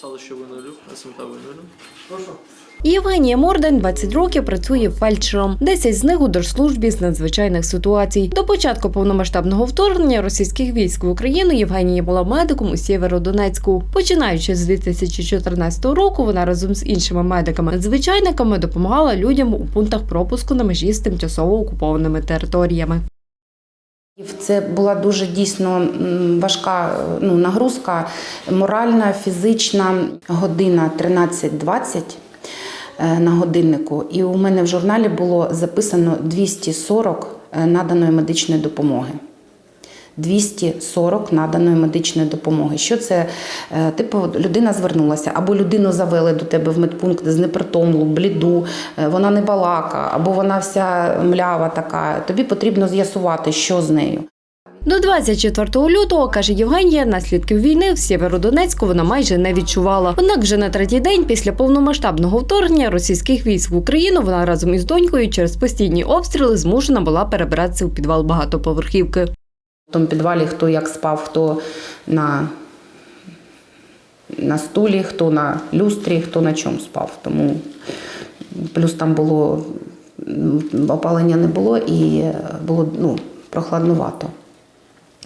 Сало що винулю, СМТ винулю. Євгенія Морден 20 років працює фельдшером. 10 з них у держслужбі з надзвичайних ситуацій. До початку повномасштабного вторгнення російських військ в Україну Євгенія була медиком у Сєвєродонецьку. Починаючи з 2014 року, вона разом з іншими медиками-надзвичайниками допомагала людям у пунктах пропуску на межі з тимчасово окупованими територіями. Це була дуже дійсно важка ну, нагрузка, моральна, фізична. Година 13.20 е, на годиннику. І у мене в журналі було записано 240 е, наданої медичної допомоги. 240 наданої медичної допомоги. Що це? Е, Типу, людина звернулася, або людину завели до тебе в медпункт з непритомлу, бліду, е, вона не балака, або вона вся млява така. Тобі потрібно з'ясувати, що з нею. До 24 лютого, каже Євгенія, наслідків війни в Сєвєродонецьку вона майже не відчувала. Однак вже на третій день після повномасштабного вторгнення російських військ в Україну вона разом із донькою через постійні обстріли змушена була перебиратися у підвал багатоповерхівки. В тому підвалі хто як спав, хто на, на стулі, хто на люстрі, хто на чому спав. Тому плюс там було опалення не було і е, було ну, прохладнувато.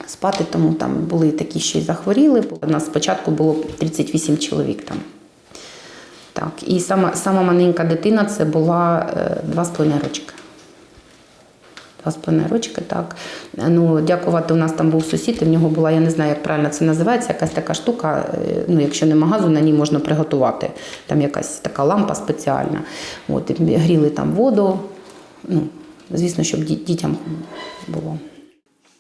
Спати, тому там були такі, що й захворіли. У нас спочатку було 38 чоловік там. Так, і сама, сама маленька дитина це була е, два з половиною рочки. Два з половиною рочки, так. Ну, дякувати, у нас там був сусід, і в нього була, я не знаю, як правильно це називається, якась така штука, е, ну, якщо нема газу, на ній можна приготувати. Там якась така лампа спеціальна. От, і гріли там воду. Ну, звісно, щоб дітям було.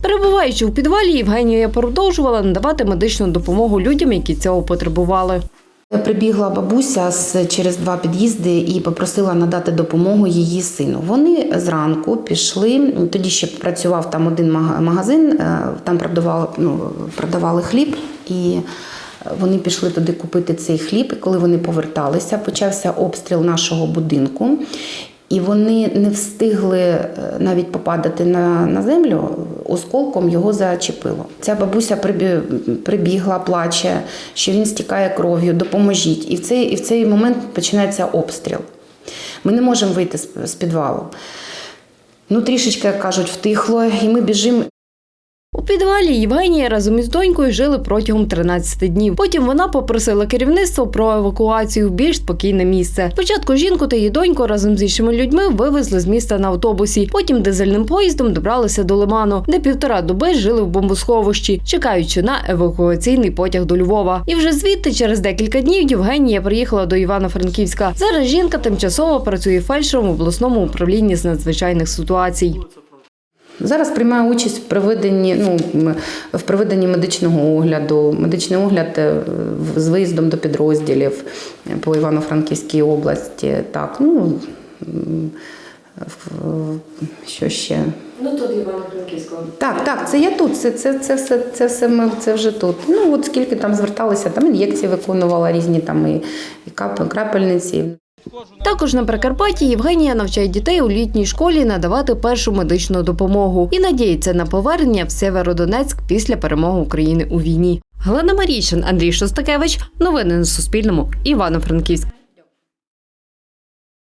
Перебуваючи у підвалі, Євгенія продовжувала надавати медичну допомогу людям, які цього потребували. Прибігла бабуся з через два під'їзди і попросила надати допомогу її сину. Вони зранку пішли. Тоді ще працював там один магазин, е, там продавали, ну, продавали хліб, і вони пішли туди купити цей хліб. І коли вони поверталися, почався обстріл нашого будинку. І вони не встигли е, навіть попадати на, на землю, осколком його зачепило. Ця бабуся прибігла, плаче, що він стікає кров'ю, допоможіть. І в цей, і в цей момент починається обстріл. Ми не можемо вийти з, підвалу. Ну, трішечки, як кажуть, втихло, і ми біжимо. Підвалі Євгенія разом із донькою жили протягом 13 днів. Потім вона попросила керівництво про евакуацію в більш спокійне місце. Спочатку жінку та її доньку разом з іншими людьми вивезли з міста на автобусі. Потім дизельним поїздом добралися до Лиману, де півтора доби жили в бомбосховищі, чекаючи на евакуаційний потяг до Львова. І вже звідти через декілька днів Євгенія приїхала до Івано-Франківська. Зараз жінка тимчасово працює фельдшером в обласному управлінні з надзвичайних ситуацій. Зараз приймаю участь в проведенні, ну, в проведенні медичного огляду, медичний огляд е, з виїздом до підрозділів е, по Івано-Франківській області. Так, ну, що ще? Ну тут Івано-Франківського. Так, так, це я тут. Це, це, це, все, це все ми це вже тут. Ну от скільки там зверталися, там ін'єкції виконувала різні там і, і кап- крапельниці. Також на Прикарпатті Євгенія навчає дітей у літній школі надавати першу медичну допомогу і надіється на повернення в Северодонецьк після перемоги України у війні. Галина Марійшин, Андрій Шостакевич. Новини на Суспільному. Івано-Франківськ.